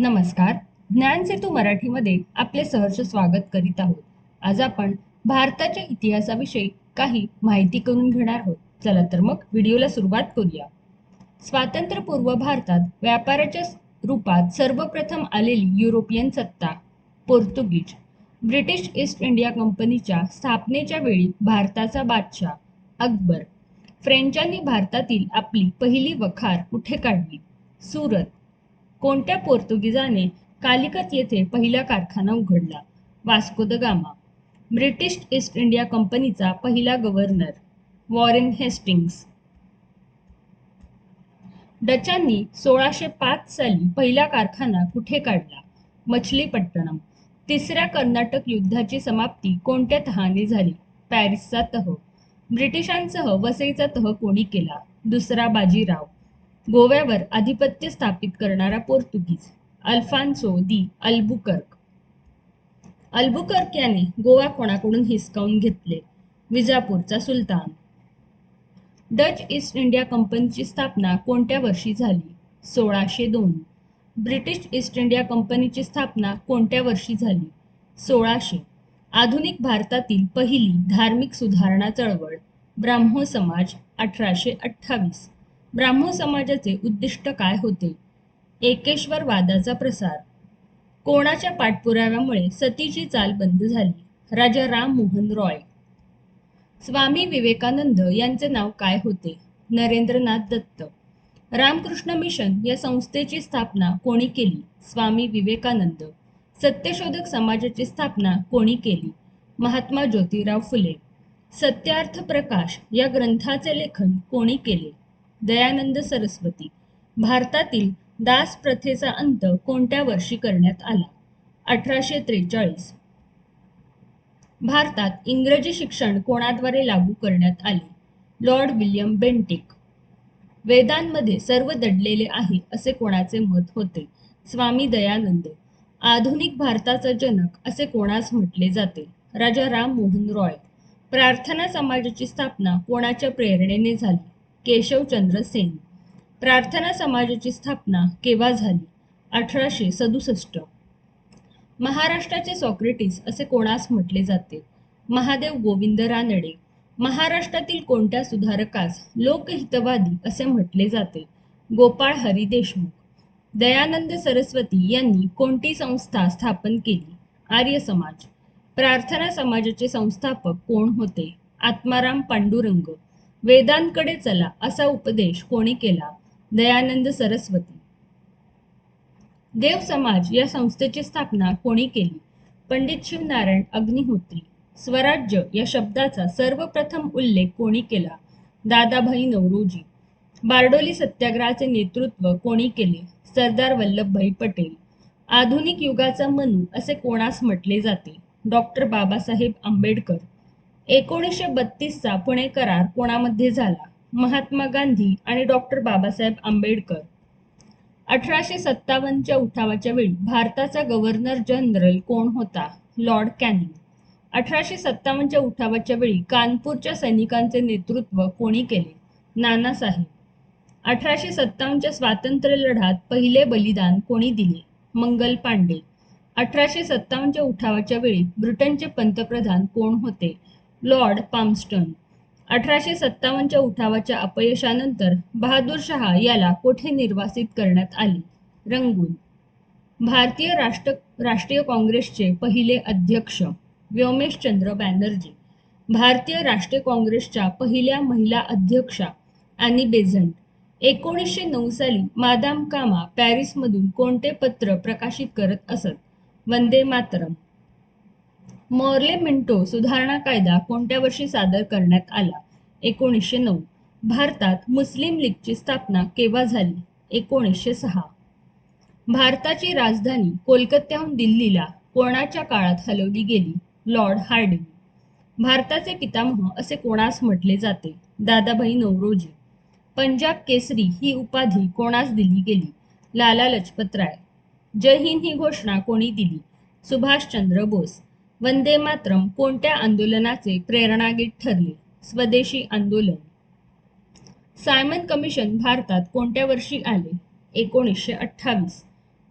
नमस्कार. ज्ञान सेतू मराठीमध्ये आपले सहर्ष स्वागत करीत आहोत. आज आपण भारताच्या इतिहासाविषयी काही माहिती करून घेणार आहोत. चला तर मग व्हिडिओला सुरुवात करूया. स्वातंत्र्यपूर्व भारतात व्यापाराच्या रूपात सर्वप्रथम आलेली युरोपियन सत्ता पोर्तुगीज. ब्रिटिश ईस्ट इंडिया कंपनीच्या स्थापनेच्या वेळी भारताचा बादशाह अकबर. फ्रेंचांनी भारतातील आपली पहिली वखार कुठे काढली? सुरत. कोणत्या पोर्तुगीजाने कालिकत येथे पहिला कारखाना उघडला? Vasco da Gama. British East India कंपनीचा पहिला गव्हर्नर वॉरेन हेस्टिंग्स. डचांनी सोळाशे पाच साली पहिला कारखाना कुठे काढला? मछलीपट्टणम. तिसऱ्या कर्नाटक युद्धाची समाप्ती कोणत्या तहाने झाली? पॅरिसचा तह. ब्रिटिशांसह वसईचा तह कोणी केला? दुसरा बाजीराव. गोव्यावर आधिपत्य स्थापित करणारा पोर्तुगीज अल्फान्सो दी अल्बुकर्क. अल्बुकर्क याने गोवा कोणाकडून हिसकावून घेतले? विजापूरचा सुलतान. डच ईस्ट इंडिया कंपनीची स्थापना कोणत्या वर्षी झाली? सोळाशे दोन. ब्रिटिश ईस्ट इंडिया कंपनीची स्थापना कोणत्या वर्षी झाली? सोळाशे. आधुनिक भारतातील पहिली धार्मिक सुधारणा चळवळ ब्राह्मो समाज अठराशे अठ्ठावीस. ब्राह्मण समाजाचे उद्दिष्ट काय होते? एकेश्वरवादाचा प्रसार. कोणाच्या पाठपुराव्यामुळे सतीची चाल बंद झाली? राजा राम मोहन रॉय. स्वामी विवेकानंद यांचे नाव काय होते? नरेंद्रनाथ दत्त. रामकृष्ण मिशन या संस्थेची स्थापना कोणी केली? स्वामी विवेकानंद. सत्यशोधक समाजाची स्थापना कोणी केली? महात्मा ज्योतिराव फुले. सत्यार्थ प्रकाश या ग्रंथाचे लेखन कोणी केले? दयानंद सरस्वती. भारतातील दास प्रथेचा अंत कोणत्या वर्षी करण्यात आला? अठराशे त्रेचाळीस. भारतात इंग्रजी शिक्षण कोणाद्वारे लागू करण्यात आले? Lord William Bentinck. वेदांमध्ये सर्व दडलेले आहे असे कोणाचे मत होते? स्वामी दयानंद. आधुनिक भारताचा जनक असे कोणास म्हटले जाते? राजा राम मोहन रॉय. प्रार्थना समाजाची स्थापना कोणाच्या प्रेरणेने झाली? केशवचंद्र सेन. प्रार्थना समाजाची स्थापना केव्हा झाली? अठराशे सदुसष्ट. महाराष्ट्राचे सॉक्रेटिस असे कोणास म्हटले जाते? महादेव गोविंद रानडे. महाराष्ट्रातील कोणत्या सुधारकास लोकहितवादी असे म्हटले जाते? गोपाळ हरी देशमुख. दयानंद सरस्वती यांनी कोणती संस्था स्थापन केली? आर्य समाज. प्रार्थना समाजाचे संस्थापक कोण होते? आत्माराम पांडुरंग. वेदांकडे चला असा उपदेश कोणी केला? दयानंद सरस्वती. देव समाज या संस्थेची स्थापना कोणी केली? पंडित शिवनारायण अग्निहोत्री. स्वराज्य या शब्दाचा सर्वप्रथम उल्लेख कोणी केला? दादाभाई नवरोजी. बारडोली सत्याग्रहाचे नेतृत्व कोणी केले? सरदार वल्लभभाई पटेल. आधुनिक युगाचा मनू असे कोणास म्हटले जाते? डॉक्टर बाबासाहेब आंबेडकर. एकोणीसशे बत्तीसचा पुणे करार कोणामध्ये झाला? महात्मा गांधी आणि डॉक्टर बाबासाहेब आंबेडकर. अठराशे सत्तावन्नच्या उठावाच्या वेळी भारताचा गव्हर्नर जनरल कोण होता? Lord Canning. अठराशे सत्तावन्नच्या उठावाच्या वेळी कानपूरच्या सैनिकांचे नेतृत्व कोणी केले? नानासाहेब अठराशे सत्तावन्नच्या स्वातंत्र्य लढ्यात पहिले बलिदान कोणी दिले? मंगल पांडे. अठराशे सत्तावन्नच्या उठावाच्या वेळी ब्रिटनचे पंतप्रधान कोण होते? लॉर्ड पामस्टन अठराशे सत्तावन्नच्या उठावाच्या अपयशानंतर बहादूर शहा याला कोठे निर्वासित करण्यात आले? रंगून. भारतीय राष्ट्र राष्ट्रीय काँग्रेसचे पहिले अध्यक्ष व्योमेशचंद्र बॅनर्जी भारतीय राष्ट्रीय काँग्रेसच्या पहिल्या महिला अध्यक्षा अॅनी बेझंट. एकोणीसशे नऊ साली मादाम कामा पॅरिसमधून कोणते पत्र प्रकाशित करत असत? वंदे मातरम. मॉर्ले मिंटो सुधारणा कायदा कोणत्या वर्षी सादर करण्यात आला? एकोणीसशे नऊ. भारतात मुस्लिम लीगची स्थापना केव्हा झाली? एकोणीसशे सहा. भारताची राजधानी कोलकात्याहून दिल्लीला कोणाच्या काळात हलवली गेली? Lord Hardinge. भारताचे पितामह असे कोणास म्हटले जाते? दादाभाई नवरोजी. पंजाब केसरी ही उपाधी कोणास दिली गेली? लाला लजपतराय जय हिंद ही घोषणा कोणी दिली? सुभाषचंद्र बोस. वंदे मातरम कोणत्या आंदोलनाचे प्रेरणागीत ठरले? स्वदेशी आंदोलन. सायमन कमिशन भारतात कोणत्या वर्षी आले? एकोणीसशे अठ्ठावीस.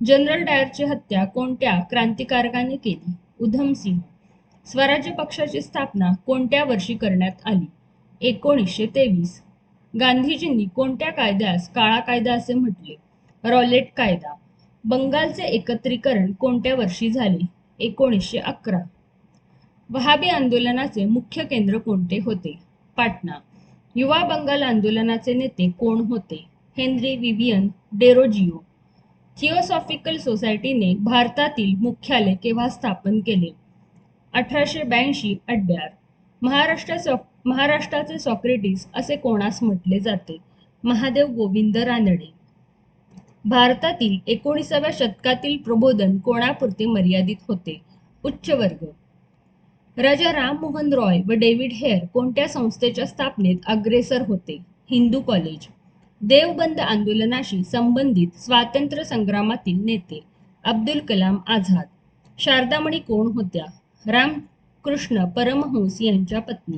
जनरल डायरची हत्या कोणत्या क्रांतिकारकाने केली? उधमसिंह स्वराज्य पक्षाची स्थापना कोणत्या वर्षी करण्यात आली? एकोणीसशे तेवीस. गांधीजींनी कोणत्या कायद्यास काळा कायदा असे म्हटले? रॉलेट कायदा. बंगालचे एकत्रीकरण कोणत्या वर्षी झाले? एकोणीसशे अकरा. वहाबी आंदोलनाचे मुख्य केंद्र कोणते होते? पाटणा. युवा बंगाल आंदोलनाचे नेते कोण होते? हेनरी विवियन डेरोजिओ थिओसॉफिकल सोसायटीने भारतातील मुख्यालय केव्हा स्थापन केले? अठराशे ब्याऐंशी अड्ड्यार. महाराष्ट्र सॉ महाराष्ट्राचे सॉक्रेटिस असे कोणास म्हटले जाते? महादेव गोविंद रानडे. भारतातील एकोणीसाव्या शतकातील प्रबोधन कोणापुरते मर्यादित होते? उच्च वर्ग राजा राममोहन रॉय व डेव्हिड हेअर कोणत्या संस्थेच्या स्थापनेत अग्रेसर होते? हिंदू कॉलेज. देवबंद आंदोलनाशी संबंधित स्वातंत्र्य संग्रामातील नेते. अब्दुल कलाम आझाद. शारदामणी कोण होत्या? रामकृष्ण परमहंस यांच्या पत्नी.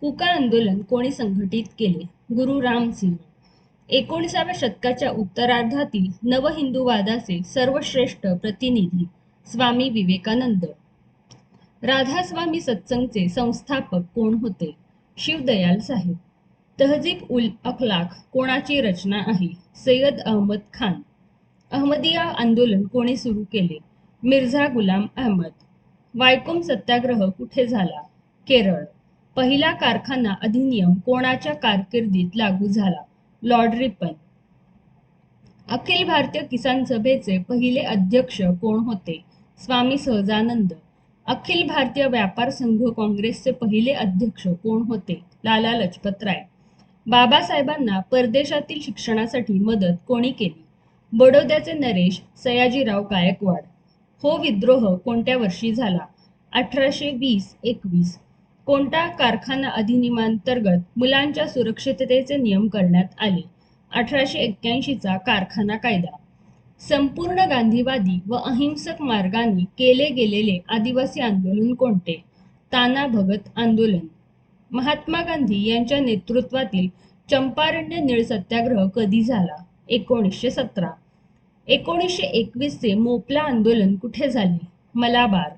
कुका आंदोलन कोणी संघटित केले? गुरु रामसिंह. एकोणीसाव्या शतकाच्या उत्तरार्धातील नवहिंदूवादाचे सर्वश्रेष्ठ प्रतिनिधी स्वामी विवेकानंद. राधास्वामी सत्संगचे संस्थापक कोण होते? शिवदयाल साहेब. तहजीब उल अखलाक कोणाची रचना आहे? सय्यद अहमद खान. अहमदिया आंदोलन कोणी सुरू केले? मिर्झा गुलाम अहमद. वायकोम सत्याग्रह कुठे झाला? केरळ. पहिला कारखाना अधिनियम कोणाच्या कारकिर्दीत लागू झाला? Lord Ripon. अखिल भारतीय किसान सभेचे पहिले अध्यक्ष कोण होते? स्वामी सहजानंद. अखिल भारतीय व्यापार संघ काँग्रेसचे पहिले अध्यक्ष कोण होते? लाला लजपत राय. बाबासाहेबांना परदेशातील शिक्षणासाठी मदत कोणी केली? बडोद्याचे नरेश सयाजीराव गायकवाड. हो विद्रोह कोणत्या वर्षी झाला? अठराशे वीस एकवीस. कोणता कारखाना अधिनियमांतर्गत मुलांच्या सुरक्षिततेचे नियम करण्यात आले? अठराशे एक्क्याऐंशीचा कारखाना कायदा. संपूर्ण गांधीवादी व अहिंसक मार्गाने केले गेलेले आदिवासी आंदोलन कोणते? ताना भगत आंदोलन. महात्मा गांधी यांच्या नेतृत्वातील चंपारण्य नीळ सत्याग्रह कधी झाला? एकोणीसशे सतरा. एकोणीसशे एकवीसचे मोपला आंदोलन कुठे झाले? मलाबार.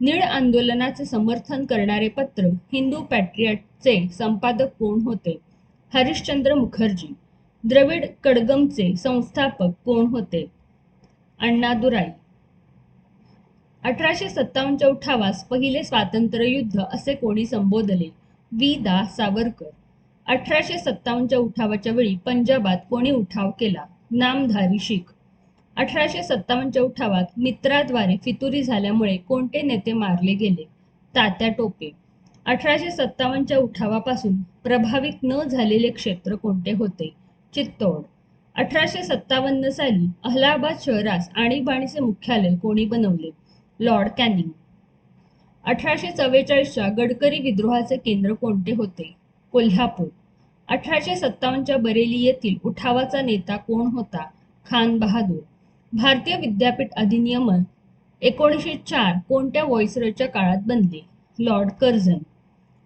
नीळ आंदोलनाचे समर्थन करणारे पत्र हिंदू पॅट्रियटचे संपादक कोण होते? हरिश्चंद्र मुखर्जी. द्रविड कडगमचे संस्थापक कोण होते? अण्णा दुराई. अठराशे सत्तावन्नच्या उठावास पहिले स्वातंत्र्य युद्ध असे कोणी संबोधले? वी दा. सावरकर. अठराशे सत्तावन्नच्या उठावाच्या वेळी पंजाबात कोणी उठाव केला? नामधारी शीख. अठराशे सत्तावन्नच्या उठावात मित्राद्वारे फितुरी झाल्यामुळे कोणते नेते मारले गेले? तात्या टोपे. अठराशे सत्तावन्नच्या उठावापासून प्रभावित न झालेले क्षेत्र कोणते होते? चित्तोड. अठराशे सत्तावन्न साली अहलाबाद शहरास आणीबाणीचे मुख्यालय कोणी बनवले? Lord Canning. अठराशे चव्वेचाळीसच्या गडकरी विद्रोहाचे केंद्र कोणते होते? कोल्हापूर. अठराशे सत्तावन्नच्या बरेली येथील उठावाचा नेता कोण होता? खान बहादूर. भारतीय विद्यापीठ अधिनियम एकोणीसशे चार कोणत्या व्हॉइसरच्या काळात बनले? Lord Curzon.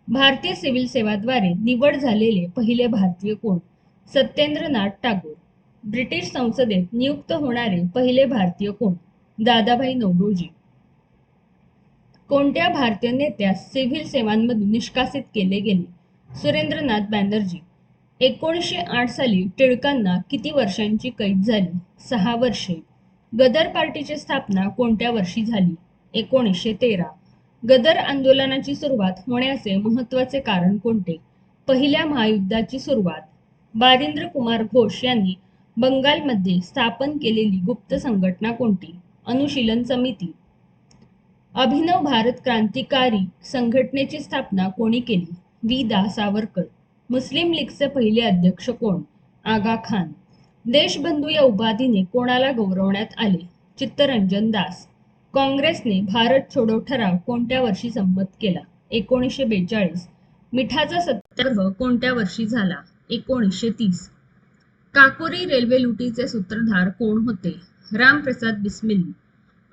भारतीय सिव्हिल सेवाद्वारे निवड झालेले पहिले भारतीय कोण? सत्येंद्रनाथ टागोर. ब्रिटिश संसदेत नियुक्त होणारे पहिले भारतीय कोण? दादाभाई नौरोजी कोणत्या भारतीय नेत्यास सिव्हिल सेवांमधून निष्कासित केले गेले? सुरेंद्रनाथ बॅनर्जी. एकोणीसशे आठ साली टिळकांना किती वर्षांची कैद झाली? सहा वर्षे. गदर पार्टीची स्थापना कोणत्या वर्षी झाली? एकोणीसशे तेरा. गदर आंदोलनाची सुरुवात होण्याचे महत्त्वाचे कारण कोणते? पहिल्या महायुद्धाची सुरुवात. बारिंद्र कुमार घोष यांनी बंगालमध्ये स्थापन केलेली गुप्त संघटना कोणती? अनुशीलन समिती. अभिनव भारत क्रांतिकारी संघटनेची स्थापना कोणी केली? वि दा सावरकर मुस्लिम लीगचे पहिले अध्यक्ष कोण? आगा खान. देशबंधू या उपाधीने कोणाला गौरवण्यात आले? चित्तरंजन दास. काँग्रेसने भारत छोडो ठराव कोणत्या वर्षी संमत केला? एकोणीसशे बेचाळीस. मिठाचा सत्याग्रह कोणत्या वर्षी झाला? एकोणीसशे तीस. काकोरी रेल्वे लुटीचे सूत्रधार कोण होते? रामप्रसाद बिस्मिल.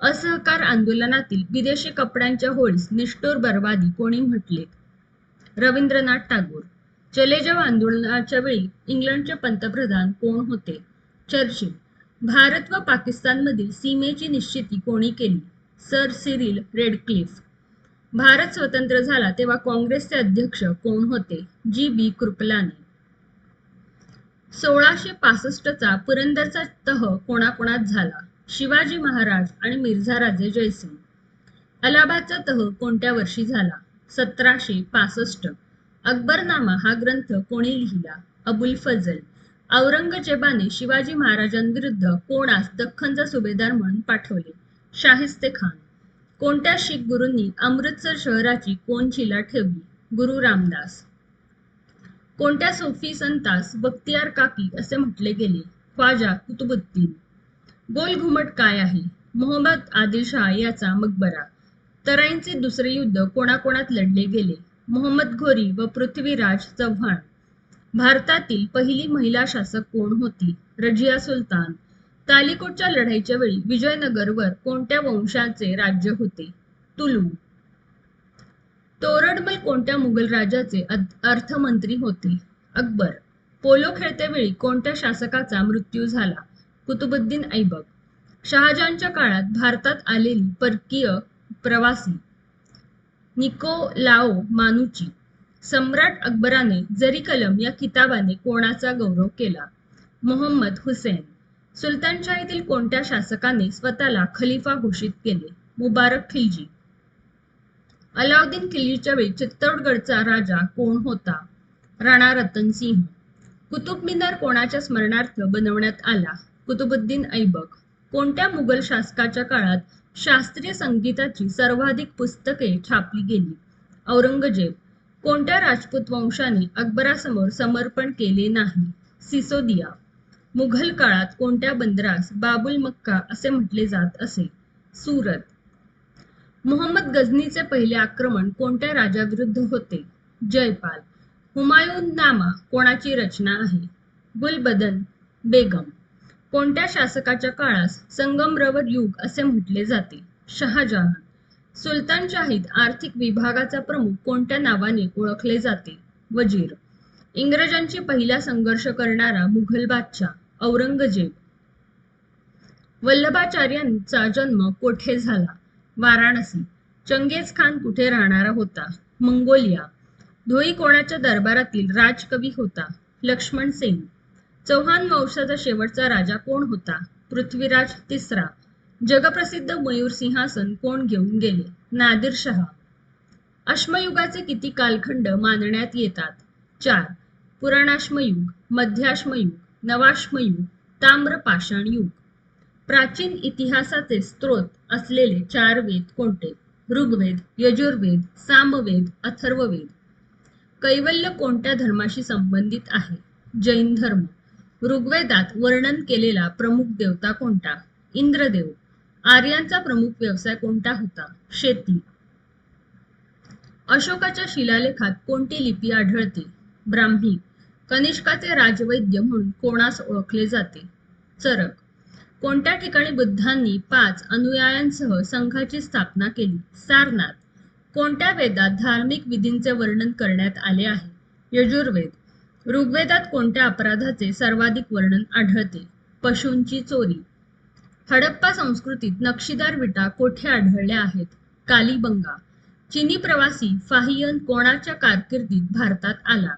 असहकार आंदोलनातील विदेशी कपड्यांच्या होळीस निष्ठोर बर्बादी कोणी म्हटले? रवींद्रनाथ टागोर. चले जाव आंदोलनाच्या वेळी इंग्लंडचे पंतप्रधान कोण होते? चर्चिल. भारत व पाकिस्तानमधील सीमेची निश्चिती कोणी केली? Sir Cyril Radcliffe. भारत स्वतंत्र झाला तेव्हा काँग्रेसचे अध्यक्ष कोण होते? जी बी कृपलानी सोळाशे पासष्टचा पुरंदरचा तह कोणाकोणात झाला? शिवाजी महाराज आणि मिर्झा राजे जयसिंग. अलाहाबादचा तह कोणत्या वर्षी झाला? सतराशे पासष्ट. अकबरनामा हा ग्रंथ कोणी लिहिला? अबुल फजल. औरंगजेबाने शिवाजी महाराजांविरुद्ध कोणास दख्खनचा सुभेदार म्हणून पाठवले? शाहिस्ते खान. कोणत्या शीख गुरूंनी अमृतसर शहराची कोनशिला ठेवली? गुरु रामदास. कोणत्या सोफी संतास बख्तियार काकी असे म्हटले गेले? ख्वाजा कुतुबुद्दीन. गोल घुमट काय आहे? मोहम्मद आदिलशहा याचा मकबरा. तराईंचे दुसरे युद्ध कोणाकोणात लढले गेले? मोहम्मद घोरी व पृथ्वीराज चव्हाण. भारतातील पहिली महिला शासक कोण होती? रजिया सुलतान. तालिकोटच्या लढाईच्या वेळी विजयनगरवर कोणत्या वंशाचे राज्य होते? तुलू. तोरडमल कोणत्या मुघल राजाचे अर्थमंत्री होते? अकबर. पोलो खेळतेवेळी कोणत्या शासकाचा मृत्यू झाला? कुतुबुद्दीन ऐबक. शहाजहानच्या काळात भारतात आलेली परकीय प्रवासी निकोलाओ मानुची सम्राट अकबराने जरी कलम या किताबाने कोणाचा गौरव केला? मोहम्मद हुसेन. सुलतानशाहीतील कोणत्या शासकाने स्वतःला खलिफा घोषित केले? मुबारक खिलजी. अलाउद्दीन किल्लीच्या वेळी चित्तौडगडचा राजा कोण होता? राणा रतन सिंह. कुतुब मिनार कोणाच्या स्मरणार्थ बनवण्यात आला? कुतुबुद्दीन ऐबक. कोणत्या मुघल शासकाच्या काळात शास्त्रीय संगीताची सर्वाधिक पुस्तके छापली गेली? औरंगजेब. कोणत्या राजपूत वंशाने अकबरासमोर समर्पण केले नाही? सिसोदिया. मुघल काळात कोणत्या बंदरास बाबुल मक्का असे म्हटले जात असे? सुरत. मोहम्मद गझनीचे पहिले आक्रमण कोणत्या राजाविरुद्ध होते? जयपाल हुमायून नामा कोणाची रचना आहे? गुलबदन बेगम कोणत्या शासकाच्या काळास संगमरवर युग असे म्हटले जाते? शहाजहान सुलतानशाहीत आर्थिक विभागाचा प्रमुख कोणत्या नावाने ओळखले जाते? वजीर इंग्रजांची पहिला संघर्ष करणारा मुघल बादशाह औरंगजेब. वल्लभाचार्यांचा जन्म कोठे झाला? वाराणसी. चंगेज खान कुठे राहणारा होता? मंगोलिया. धोई कोणाच्या दरबारातील राजकवी होता? लक्ष्मण सेन चौहान वंशाचा शेवटचा राजा कोण होता? पृथ्वीराज तिसरा. जगप्रसिद्ध मयूर सिंहासन कोण घेऊन गेले? नादिर शहा. अश्मयुगाचे किती कालखंड मानण्यात येतात? चार. पुराणाश्मयुग मध्याश्मयुग नवाश्मयुग ताम्र पाषाण युग. प्राचीन इतिहासाचे स्रोत असलेले चार वेद कोणते? ऋग्वेद यजुर्वेद सामवेद अथर्ववेद. कैवल्य कोणत्या धर्माशी संबंधित आहे? जैन धर्म. ऋग्वेदात वर्णन केलेला प्रमुख देवता कोणता? इंद्रदेव. आर्यांचा प्रमुख व्यवसाय कोणता होता? शेती. अशोकाच्या शिलालेखात कोणती लिपी आढळते? ब्राह्मी. कनिष्काचे राजवैद्य म्हणून कोणास ओळखले जाते? चरक. कोणत्या ठिकाणी बुद्धांनी पाच अनुयायांसह संघाची स्थापना केली? सारनाथ. कोणत्या वेदात धार्मिक विधींचे वर्णन करण्यात आले आहे? यजुर्वेद. ऋग्वेदात कोणत्या अपराधाचे सर्वाधिक वर्णन आढळते? पशूंची चोरी. हडप्पा संस्कृतीत नक्षीदार विटा कोठे आढळल्या आहेत? कालीबंगा. चिनी प्रवासी फाहियन कोणाच्या कारकिर्दीत भारतात आला?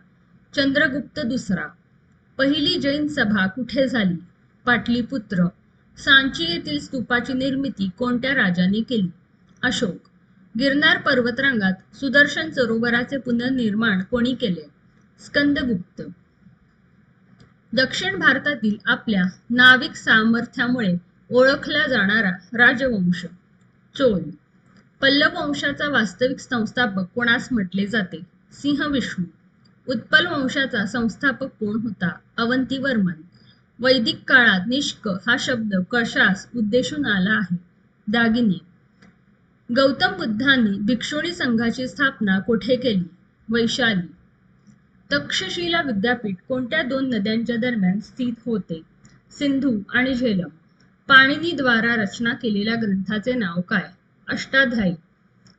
चंद्रगुप्त दुसरा. पहिली जैन सभा कुठे झाली? पाटलीपुत्र. सांची येथील स्तूपाची निर्मिती कोणत्या राजाने केली? अशोक गिरनार पर्वतरांगात सुदर्शन सरोवराचे पुनर्निर्माण कोणी केले? स्कंदगुप्त. दक्षिण भारतातील आपल्या नाविक सामर्थ्यामुळे ओळखला जाणारा राजवंश चोल. पल्लव वंशाचा वास्तविक संस्थापक कोणास म्हटले जाते? सिंह विष्णू. उत्पल वंशाचा संस्थापक कोण होता? अवंतीवर्मन वैदिक काळात निष्क हा शब्द कशास उद्देशून आला आहे? दागिनी. गौतम बुद्धांनी भिक्षुणी संघाची स्थापना कोठे केली? वैशाली. तक्षशिला विद्यापीठ कोणत्या दोन नद्यांच्या दरम्यान स्थित होते? सिंधू आणि झेलम. पाणिनीद्वारा रचना केलेल्या ग्रंथाचे नाव काय? अष्टाध्यायी.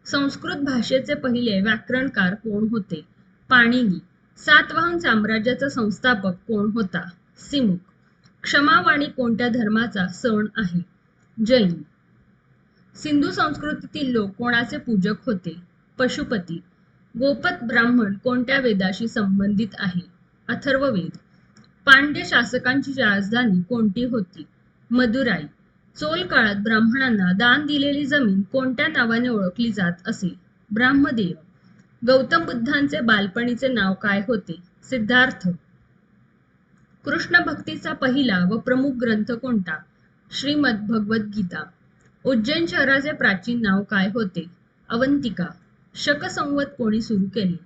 संस्कृत भाषेचे पहिले व्याकरणकार कोण होते? पाणिनी. सातवाहन साम्राज्याचा संस्थापक कोण होता? सिमुक. क्षमावाणी कोणत्या धर्माचा सण आहे? जैन. सिंधू संस्कृतीतील लोक कोणाचे पूजक होते? पशुपती. गोपत ब्राह्मण कोणत्या वेदाशी संबंधित आहे? अथर्ववेद. पांड्य शासकांची राजधानी कोणती होती? मदुराई. चोल काळात ब्राह्मणांना दान दिलेली जमीन कोणत्या नावाने ओळखली जात असे? ब्राह्मदेव. गौतम बुद्धांचे बालपणीचे नाव काय होते? सिद्धार्थ. कृष्ण भक्तीचा पहिला व प्रमुख ग्रंथ कोणता? श्रीमद भगवद गीता. उज्जैन शहराचे प्राचीन नाव काय होते? अवंतिका. शक संवत कोणी सुरू केले?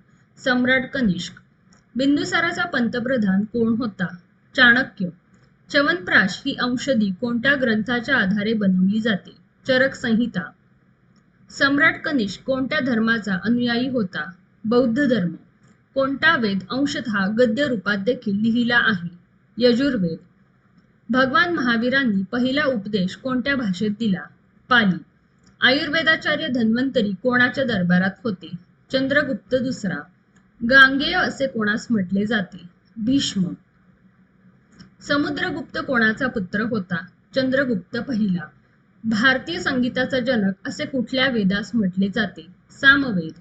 सम्राट कनिष्क. बिंदुसाराचा पंतप्रधान कोण होता? चाणक्य. च्यवनप्राश ही औषधी कोणत्या ग्रंथाच्या आधारे बनवली जाते? चरक संहिता. सम्राट कनिष्क कोणत्या धर्माचा अनुयायी होता? बौद्ध धर्म. कोणता वेद अंशतः गद्य रूपात देखील लिहिला आहे? यजुर्वेद. भगवान महावीरांनी पहिला उपदेश कोणत्या भाषेत दिला? पाली. आयुर्वेदाचार्य धन्वंतरी कोणाच्या दरबारात होते? चंद्रगुप्त दुसरा. गांगेय असे कोणास म्हटले जाते? भीष्म. समुद्रगुप्त कोणाचा पुत्र होता? चंद्रगुप्त पहिला. भारतीय संगीताचा जनक असे कुठल्या वेदास म्हटले जाते? सामवेद.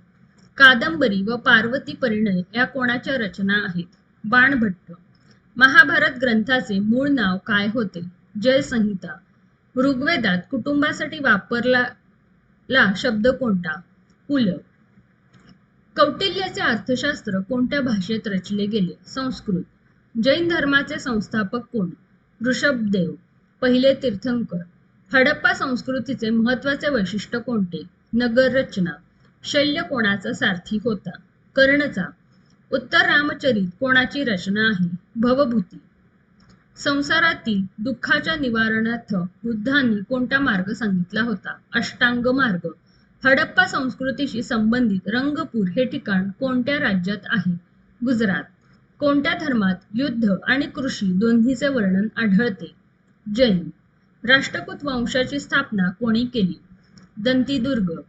कादंबरी व पार्वती परिणय या कोणाच्या रचना आहेत? बाणभट्ट. महाभारत ग्रंथाचे मूळ नाव काय होते? जय संहिता ऋग्वेदात कुटुंबासाठी वापरला ला शब्द कोणता? पुल. कौटिल्याचे अर्थशास्त्र कोणत्या भाषेत रचले गेले? संस्कृत. जैन धर्माचे संस्थापक कोण? ऋषभदेव. पहिले तीर्थंकर. हडप्पा संस्कृतीचे महत्त्वाचे वैशिष्ट्य कोणते? नगर रचना शल्य कोणाचा सारथी होता? कर्णचा. उत्तर रामचरित कोणाची रचना आहे? भवभूती. संसारातील दुःखाच्या निवारणार्थ बुद्धांनी कोणता मार्ग सांगितला होता? अष्टांग मार्ग. हडप्पा संस्कृतीशी संबंधित रंगपूर हे ठिकाण कोणत्या राज्यात आहे? गुजरात. कोणत्या धर्मात युद्ध आणि कृषी दोन्हीचे वर्णन आढळते? जैन. राष्ट्रकूत वंशाची स्थापना कोणी केली? दंतीदुर्ग.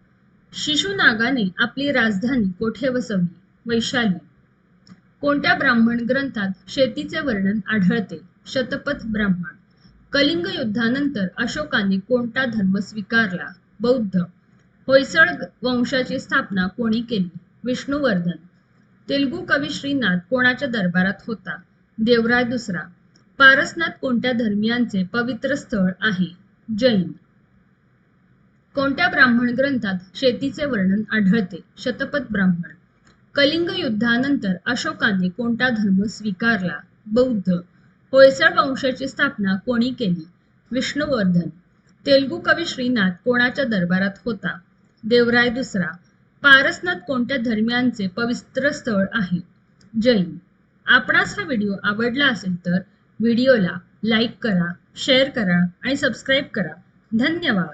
शिशुनागाने आपली राजधानी कोठे वसवली? वैशाली. कोणत्या ब्राह्मण ग्रंथात शेतीचे वर्णन आढळते? शतपथ ब्राह्मण. कलिंग युद्धानंतर अशोकाने कोणता धर्म स्वीकारला? बौद्ध. होयसळ वंशाची स्थापना कोणी केली? विष्णुवर्धन. तेलुगू कवी श्रीनाथ कोणाच्या दरबारात होता? देवराय दुसरा. पारसनाथ कोणत्या धर्मियांचे पवित्र स्थळ आहे? जैन. कोणत्या ब्राह्मण ग्रंथात शेतीचे वर्णन आढळते? शतपथ ब्राह्मण. कलिंग युद्धानंतर अशोकाने कोणता धर्म स्वीकारला? बौद्ध. होयसळ वंशाची स्थापना कोणी केली? विष्णुवर्धन. तेलुगू कवी श्रीनाथ कोणाच्या दरबारात होता? देवराय दुसरा. पारसनाथ कोणत्या धर्मियांचे पवित्र स्थळ आहे? जैन. आपणास हा व्हिडिओ आवडला असेल तर व्हिडिओला लाईक करा शेअर करा आणि सबस्क्राईब करा. धन्यवाद.